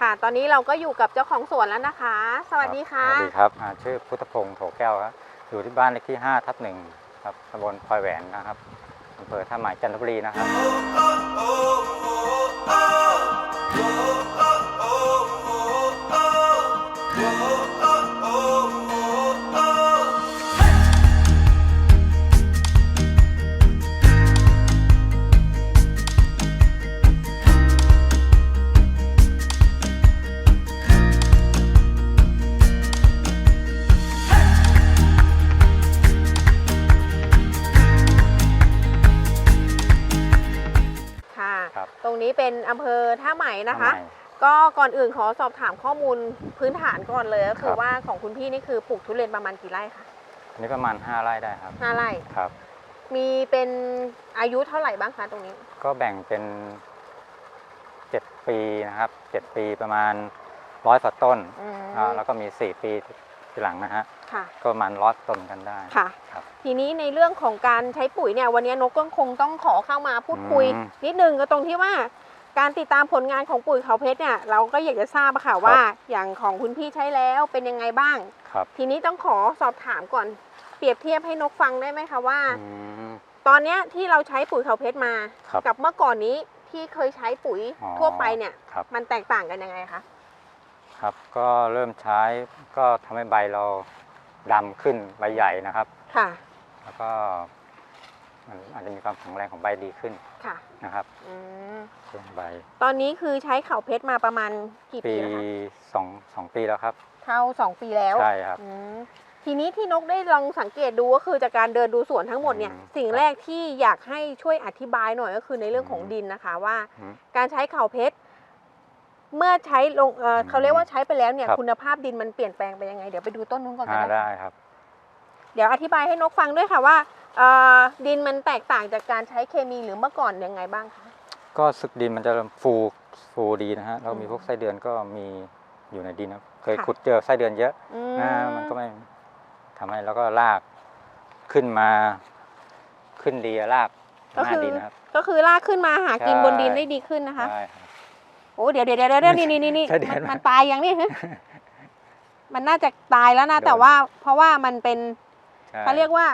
ค่ะ ตอนนี้เราก็อยู่กับเจ้าของสวนแล้วนะคะ สวัสดีค่ะ สวัสดีครับอ่าชื่อพุทธพงศ์โถแก้วครับอยู่ที่บ้านเลขที่5ทับหนึ่งครับตำบลพลอยแหวนนะครับอำเภอท่าหมายจันทบุรีนะครับ ค่ะครับ ตรงนี้เป็นอำเภอท่าใหม่นะคะท่าใหม่ก็ก่อนอื่นขอสอบถามข้อมูลพื้นฐานก่อนเลยก็คืคอรับ ว่าของคุณพี่นี่คือปลูกทุเรียนประมาณกี่ไร่คะอันนี้ประมาณ 5 ไร่ได้ครับ ห้าไร่ ครับ มีเป็นอายุเท่าไหร่บ้างคะตรงนี้ ก็แบ่งเป็น 7 ปีนะครับ 7 ปีประมาณร้อยฝ่าต้นอืมอ่าแล้วก็มี 4 ปี ทีหลังนะฮะค่ะ ก็ประมาณร้อยต้นกันได้ ค่ะ ครับทีนี้ในเรื่องของการใช้ปุ๋ยเนี่ยวันนี้นกก็คงต้องขอเข้ามาพูดคุย อืมนิดนึงก็ตรงที่ว่า การติดตามผลงานของปุ๋ยเขาเพชรเนี่ยเราก็อยากจะทราบอะค่ะว่า อย่างของคุณพี่ใช้แล้วเป็นยังไงบ้าง ครับ ทีนี้ต้องขอสอบถามก่อน เปรียบเทียบให้นกฟังได้ไหมคะว่า อืม ตอนเนี้ยที่เราใช้ปุ๋ยเขาเพชรมา ครับกับเมื่อก่อนนี้ที่เคยใช้ปุ๋ยอ๋อ ทั่วไปเนี่ย ครับ มันแตกต่างกันยังไงคะ ครับ ก็เริ่มใช้ก็ทำให้ใบเราดำขึ้นใบใหญ่นะครับ ค่ะ แล้วก็มันอาจจะมีความแข็งแรงของใบดีขึ้นค่ะนะครับอืมช่วงใบตอนนี้คือใช้เขาเพชรมาประมาณกี่ปีปีแล้วคะสองสองปีแล้วครับ เข้าสองปีแล้วใช่ครับ อืมทีนี้ที่นกได้ลองสังเกตดูก็คือจากการเดินดูสวนทั้งหมดเนี่ย อืมสิ่งแรกที่อยากให้ช่วยอธิบายหน่อยก็คือในเรื่องของอืมดินนะคะว่า อืม การใช้เขาเพชร เมื่อใช้ลงเอ่ออมเขาเรียกว่าใช้ไปแล้วเนี่ยครับ คุณภาพดินมันเปลี่ยนแปลงไปยังไง เดี๋ยวไปดูต้นนู้นก่อนกัอ่านนะได้ครับ เดี๋ยวอธิบายให้นกฟังด้วยค่ะว่าเอ่อดินมันแตกต่างจากการใช้เคมีหรือเมื่อก่อนยังไงบ้างคะ ก็สึกดินมันจะฟูฟูดีนะฮะแล้วมีอืมพวกไส้เดือนก็มีอยู่ในดินครับเคยค่ะ ขุดเจอไส้เดือนเยอะอืนะมันก็ไม่ทำให้แล้วก็รากขึ้นมาขึ้นดีอะรากหก็น้าคือ ดินนะครับ ก็คือลากขึ้นมาหากินใช่ บนดินได้ดีขึ้นนะคะใช่ครับ โอ้เดี๋ยวเดี๋ยวเดี๋ยวเดี๋ยวนี่นี่นี่นี่ใช่เดี๋ยวมันนะมันตายยังนี่มันน่าจะตายแล้วนะโดนแต่ว่า เพราะว่ามันเป็นใช่เขาเรียกว่า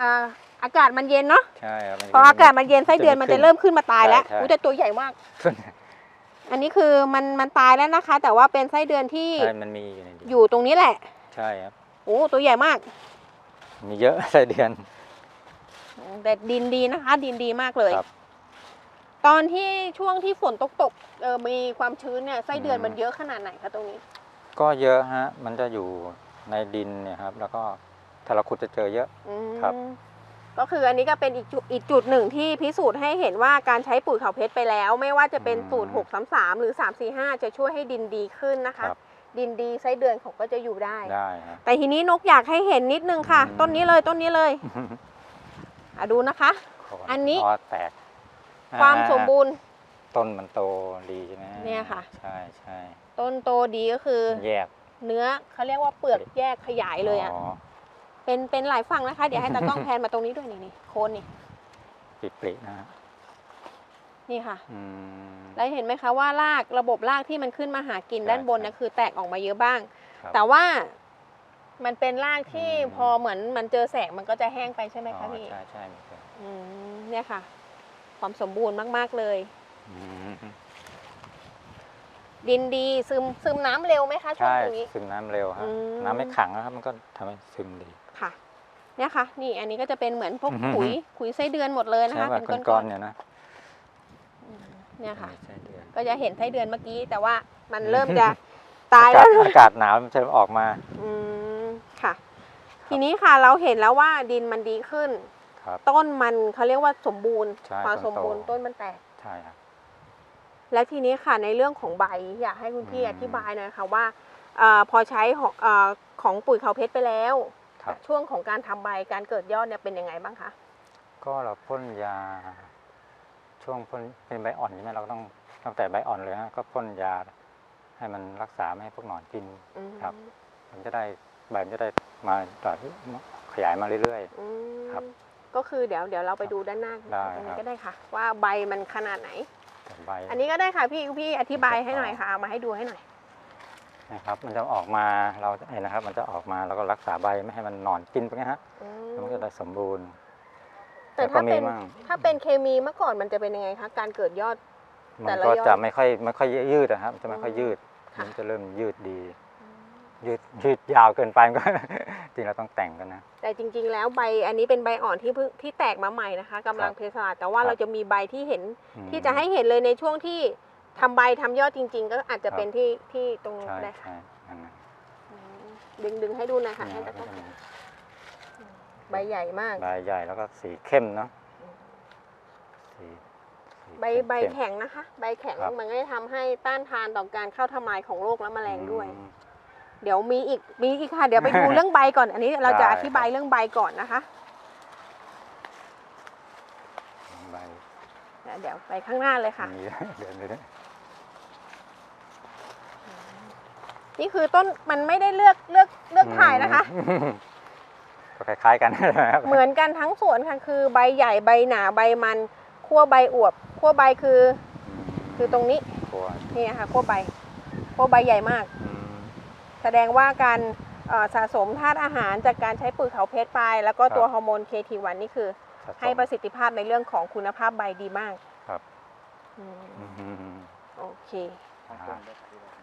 อ่าอากาศมันเย็นเนาะใช่ครับมันพออากาศมันเย็นไส้เดือนมันจะเริ่มขึ้นมาตายแล้วใช่ใช่อู้แต่ตัวใหญ่มากขึ้นอันนี้คือมันมันตายแล้วนะคะ แต่ว่าเป็นไส้เดือนที่ใช่มันมีอยู่ในดินอยู่ตรงนี้แหละ ใช่ครับโอ้ตัวใหญ่มาก มีเยอะไส้เดือนแต่ดินดีนะคะ ดินดีมากเลยครับ ตอนที่ช่วงที่ฝนตกตกๆเออมีความชื้นเนี่ยไส้เดือนอืมมันเยอะขนาดไหนคะตรงนี้ ก็เยอะฮะ มันจะอยู่ในดินเนี่ยครับ แล้วก็ถ้าเราขุดจะเจอเยอะอืมครับ ก็คืออันนี้ก็เป็นอีกจุดอีกจุดหนึ่งที่พิสูจน์ให้เห็นว่าการใช้ปุ๋ยเขาเพชรไปแล้ว ไม่ว่าจะเป็นสูตร 633 หรือ 345 จะช่วยให้ดินดีขึ้นนะคคะรับ ดินดีไส้เดือนเขาก็จะอยู่ได้ ได้ครับแต่ทีนี้นกอยากให้เห็นนิดนึงค่ะอืมต้นนี้เลยต้นนี้เลยอะดูนะคะ อันนี้อ๋อแตก ความอ่สมบูรณ์ ต้นมันโตดีใช่ไหมเนี่ยค่ะ ใช่ใช่ต้นโตดีก็คือ แยก เนื้อเขาเรียกว่าเปลือกแยกขยายเลยอะอ๋อเป็นเป็นหลายฝั่งนะคะ เดี๋ยวให้ตากล้องแพนมาตรงนี้ด้วยนี่นี่โคนนี่ปริปรินะฮะนี่ค่ะอืมแล้วเห็นไหมคะว่ารากระบบรากที่มันขึ้นมาหากินใช่ด้านบนใช่นะคือแตกออกมาเยอะบ้างครับแต่ว่ามันเป็นรากที่อืมพอเหมือนมันเจอแสงมันก็จะแห้งไปใช่ไหมอ๋คะอพี่ใช่ใช่มีครับอืมเนี่ยค่ะ ความสมบูรณ์มาก ๆ เลยอืมดินดีซึมซึมน้ำเร็วไหมคะช่วงใช่ตรงนี้ ซึมน้ำเร็วฮะอืม น้ำไม่ขังนะครับ มันก็ทำให้ซึมดี ค่ะ เนี่ยค่ะ นี่อันนี้ก็จะเป็นเหมือนพวกอือฮึขุยขุยไส้เดือนหมดเลยนะใช่คะแบเป็บนก้ก้ออนนๆเนี่ยนะๆอืมเนี่ยค่ะมีไส้เดือนก็จะเห็นไส้เดือนเมื่อกี้ แต่ว่ามันเริ่มจะตายแล้ว อากาศอากาศหนาวมันจะออกมา อืมค่ะ ทีนี้ค่ะเราเห็นแล้วว่าดินมันดีขึ้น ครับ ต้นมันเขาเรียกว่าสมบูรณ์ใช่พอต้นโตสมบูรณ์ต้นมันแตก ใช่ครับ และทีนี้ค่ะในเรื่องของใบอยากให้คุณพี่อืม อธิบายหน่อยค่ะว่าเออพอใช้ของเออของปุ๋ยเขาเพชรไปแล้ว ครับ ช่วงของการทำใบการเกิดยอดเนี่ยเป็นยังไงบ้างคะก็เราพ่นยา ช่วงพ่นเป็นใบอ่อนใช่ไหมเราก็ต้องตั้งแต่ใบอ่อนเลยฮะก็พ่นยา ให้มันรักษาไม่ให้พวกหนอนกิน อืมครับ มันจะได้ใบมันจะได้มาต่อขยายมาเรื่อย อืมครับ ก็คือเดี๋ยวเดี๋ยวเราไปดูด้านหน้าได้ตรงครันี้บก็ได้ค่ะ ว่าใบมันขนาดไหนๆแต่ใบอันนี้ก็ได้ค่ะพี่พี่อธิบายให้หน่อยค่ะเอามาให้ดูให้หน่อย นะครับ มันจะออกมาเราเห็นนะครับ มันจะออกมาแล้วก็รักษาใบไม่ให้มันหนอนกินไปนะฮะอืแล้วมันก็ได้สมบูรณ์ แต่แล้วก็ถ้าเป็นมีมั่ง ถ้าเป็นเคมีเมื่อก่อนมันจะเป็นยังไงคะการเกิดยอด มัแต่นละก็ยอดจะไม่ค่อยไม่ค่อยยืดนะครับมันจะไม่ค่อยอืมยืด ค่ะ มันจะเริ่มยืดดี ยืดยืดยาวเกินไปมันก็ จริงเราต้องแต่งกันนะ แต่จริง ๆ แล้วใบอันนี้เป็นใบอ่อนที่เพิ่งที่แตกมาใหม่นะคะกำลังครับเพสลาดแต่ว่าครับ เราจะมีใบที่เห็นอืม ที่จะให้เห็นเลยในช่วงที่ทำใบทำยอดจริง ๆ ก็อาจจะครับ เป็นที่ที่ตรงใช่ได้ค่ะใช่อันนั้นอืมดึงดึงให้ดูหน่อยค่ะให้เนี่ยตะก็กร้อจะมีใบใหญ่มาก ใบใหญ่แล้วก็สีเข้มเนาะสีสีใบใบเข้มแข็งนะคะ ใบแข็งครับ มันก็จะทำให้ต้านทานต่อการเข้าทำลายของโรคและแมลงด้วย อืม เดี๋ยวมีอีกมีอีกค่ะ เดี๋ยวไปดูเรื่องใบก่อน อันนี้เราจะได้อธิบายเรื่องใบก่อนนะคะใบเดี๋ยวเดี๋ยวไปข้างหน้าเลยค่ะมีเดินไปด้วยนี่คือต้นมันไม่ได้เลือกเลือกเลือกถ่ายนะคะอืมก็คล้าย ๆ กันนะครับเหมือนกันทั้งสวนค่ะคือใบใหญ่ใบหนาใบมันขั้วใบอวบขั้วใบคือ คือตรงนี้ตัวนี่นะคะขั้วใบขั้วใบใหญ่มากอืม แสดงว่าการเอ่อสะสมธาตุอาหารจากการใช้ปุ๋ยเขาเพชรไป แล้วก็ตัวครับฮอร์โมน KT1 นี่คือสะสมให้ประสิทธิภาพในเรื่องของคุณภาพใบดีมากครับอืมอืมโอเค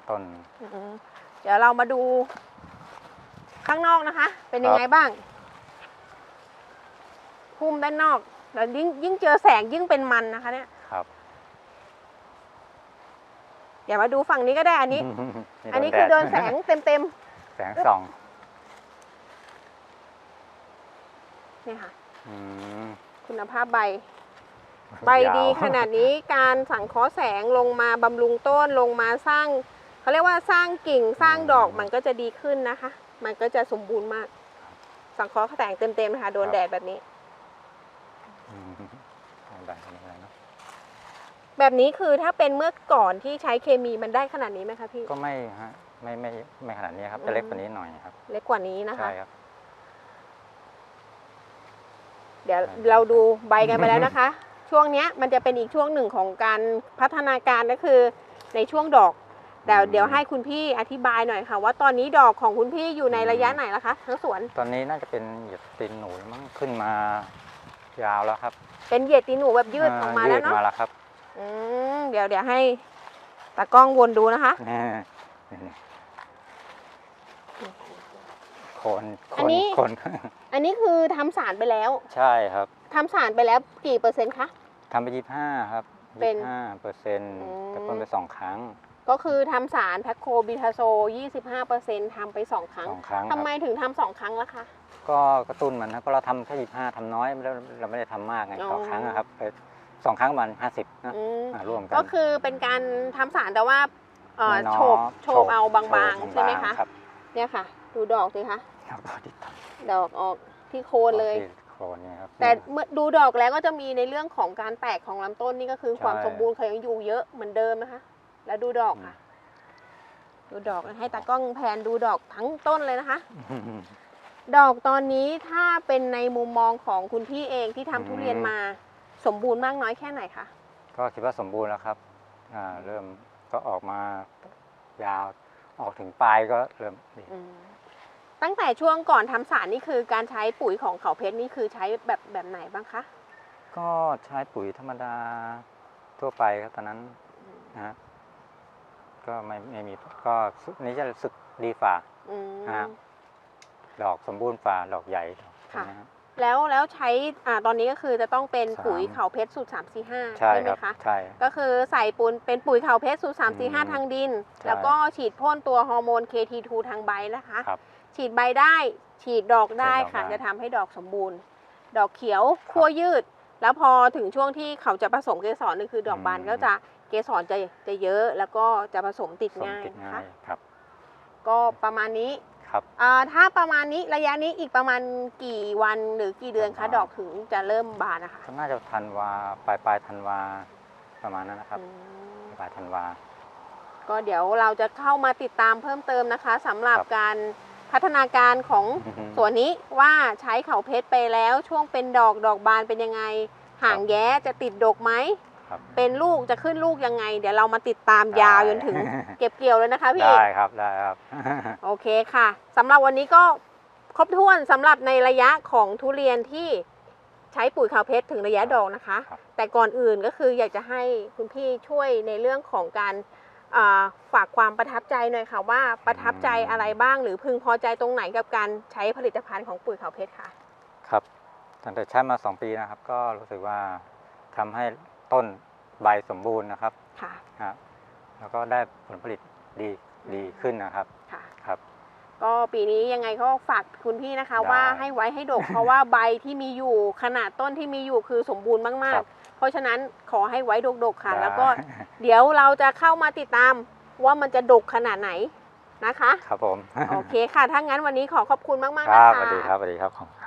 ต้นอืมเดี๋ยวเรามาดูข้างนอกนะคะ เป็นยังไงบ้างพุ่มด้านนอกแล้วยิ่งยิ่งเจอแสงยิ่งเป็นมันนะคะเนี่ย ครับเดี๋ยวมาดูฝั่งนี้ก็ได้อันนี้นี่อันนี้คือโดนแสงเต็มเต็มแสงส่องๆเนี่ยค่ะอืมคุณภาพใบ ใบดียวขนาดนี้การสังเคราะห์แสงลงมาบำรุงต้นลงมาสร้างเขาเรียกว่าสร้างกิ่งสร้างดอกมันก็จะดีขึ้นนะคะ มันก็จะสมบูรณ์มาก สังเคราะห์แสงเต็มๆนะคะโดนแดดแบบนี้ แบบนี้คือถ้าเป็นเมื่อก่อนที่ใช้เคมีมันได้ขนาดนี้ไหมคะพี่ ก็ไม่ฮะไม่ไม่ไม่ขนาดนี้ครับอืมจะเล็กกว่านี้หน่อยครับ เล็กกว่านี้นะคะ ใช่ครับ เดี๋ยวใช่เราดูใบกันไปแล้วนะคะ ช่วงเนี้ยมันจะเป็นอีกช่วงหนึ่งของการพัฒนาการก็คือ ในช่วงดอก แต่เดี๋ยวให้คุณพี่อธิบายหน่อยค่ะ ว่าตอนนี้ดอกของคุณพี่อยู่ในระยะไหนแล้วคะทั้งสวน ตอนนี้น่าจะเป็นเหยียดตีนหนูมั้งขึ้นมายาวแล้วครับ เป็นเหยียดตีนหนูแบบยืดออกมาแล้วยืดเนาะมาแล้วครับ อืมเดี๋ยวเดี๋ยวให้ตากล้องวนดูนะคะนี่นี่โคนอัโคนนนี้ โคน อันนี้คือทำสารไปแล้วใช่ครับทำสารไปแล้วกี่เปอร์เซ็นต์คะ ทำไปยี่ห้าครับเป็นยี่ห้าเปอร์เซ็นต์อืมแต่พ่นไปสองครั้งก็คือทำสารแพคโคบิทาโซ 25%ทำไปสองครั้งสองครั้งคทำรับไมถึงทำสองครั้งล่ะคะ ก็กระตุ้นมันนะเพราะเราทำแค่ยี่ห้าทำน้อยแล้วเราไม่ได้ทำมากไงอ๋อ ต่อครั้งอะครับไป สองครั้งประมันห้าสิบนะอืมอ่าร่วมกันก็คือเป็นการทำสารแต่ว่าเอ่อน้อยๆโฉบโฉบเอาบางๆ ใช่ไหมคะครับเนี่ยค่ะ ดูดอกสิคะแล้วก็ติดต่อดอกออกที่โคนเลย ที่โคนเนี่ยครับ แต่เมื่อดูดอกแล้วก็จะมีในเรื่องของการแตกของลำต้นนี่ก็คือใช่ ความสมบูรณ์เขายังอยู่เยอะเหมือนเดิมนะคะ แล้วดูดอกค่ะ ดูดอกให้ตากล้องแพนดูดอกทั้งต้นเลยนะคะ อืม ดอกตอนนี้ถ้าเป็นในมุมมองของคุณพี่เองที่ทำอืม ทุเรียนมา สมบูรณ์มากน้อยแค่ไหนคะ ก็คิดว่าสมบูรณ์แล้วครับอ่าเริ่มก็ออกมายาวออกถึงปลายก็เริ่มดีตั้งแต่ช่วงก่อนทำสารนี่คือการใช้ปุ๋ยของเขาเพชรนี่คือใช้แบบแบบไหนบ้างคะ ก็ใช้ปุ๋ยธรรมดาทั่วไปครับตอนนั้นนะฮะก็ไม่ไม่มีก็นี้จะรู้สึกดีฝ่า อืมฮะดอกสมบูรณ์ฝ่าดอกใหญ่ค่ะ นะฮะ แล้วแล้วใช้อ่าตอนนี้ก็คือจะต้องเป็นสาม ปุ๋ยเขาเพชรสูตรสามสี่ห้าใช่ไหคมรับคะ ใช่ ก็คือใส่ปูนเป็นปุ๋ยเขาเพชรสูตรสามสี่ห้าอืมทางดิน ใช่แล้วก็ฉีดพ่นตัวฮอร์โมน KT2 ทางใบนะคะ ครับฉีดใบได้ฉีดดอกได้ฉีดดอกค่ะ ได้ จะทำให้ดอกสมบูรณ์ ดอกเขียวขั้วยืด แล้วพอถึงช่วงที่เขาจะผสมเกสรนี่คือดอกบานอืมก็จะเกสรจะจะเยอะ แล้วก็จะผสมติดสมง่ายติดนะง่าคะ ยครับ ก็ประมาณนี้ ครับอ่าถ้าประมาณนี้ระยะนี้อีกประมาณกี่วันหรือกี่เดือนคะประมาณดอกถึงจะเริ่มบานนะคะก็น่าจะธันวาปลายปลายธันวาประมาณนั้นนะครับอืมปลายธันวา ก็เดี๋ยวเราจะเข้ามาติดตามเพิ่มเติมนะคะสำหรับครับการพัฒนาการของอือฮึส่วนนี้ว่าใช้เขาเพชรไปแล้วช่วงเป็นดอกดอกบานเป็นยังไง ห่างแย้จะติดดกไหม ครับเป็นลูกจะขึ้นลูกยังไง เดี๋ยวเรามาติดตามได้ยาวจนถึงเก็บเกี่ยวเลยนะคะพี่ได้ครับได้ครับ โอเคค่ะสำหรับวันนี้ก็ครบถ้วนสำหรับในระยะของทุเรียนที่ใช้ปุ๋ยขาวเพชรถึงระยะดอกนะคะครับแต่ก่อนอื่นก็คืออยากจะให้คุณพี่ช่วยในเรื่องของการอ่าฝากความประทับใจหน่อยค่ะว่าประทับใจอะไรบ้าง หรือพึงพอใจตรงไหนกับการใช้ผลิตภัณฑ์ของปุ๋ยขาวเพชรค่ะ ครับตั้งแต่ใช้มาสองปีนะครับ ก็รู้สึกว่าทำให้ ต้นใบสมบูรณ์นะครับค่ะครับแล้วก็ได้ผลผลิตดีดีขึ้นนะครับค่ะครับ ก็ปีนี้ยังไงก็ฝากคุณพี่นะคะ ได้ว่าให้ไว้ให้ดก เพราะว่าใบที่มีอยู่ขนาดต้นที่มีอยู่คือสมบูรณ์มาคกรับๆ เพราะฉะนั้นขอให้ไว้ดกๆค่ะ ได้ แล้วก็เดี๋ยวเราจะเข้ามาติดตามว่ามันจะดกขนาดไหนนะคะ ครับผมโอเคค่ะ ถ้างั้นวันนี้ขอขอบคุณมากๆคนะรับคะ สวัสดีครับสวัสดีครับขอบคุณครับ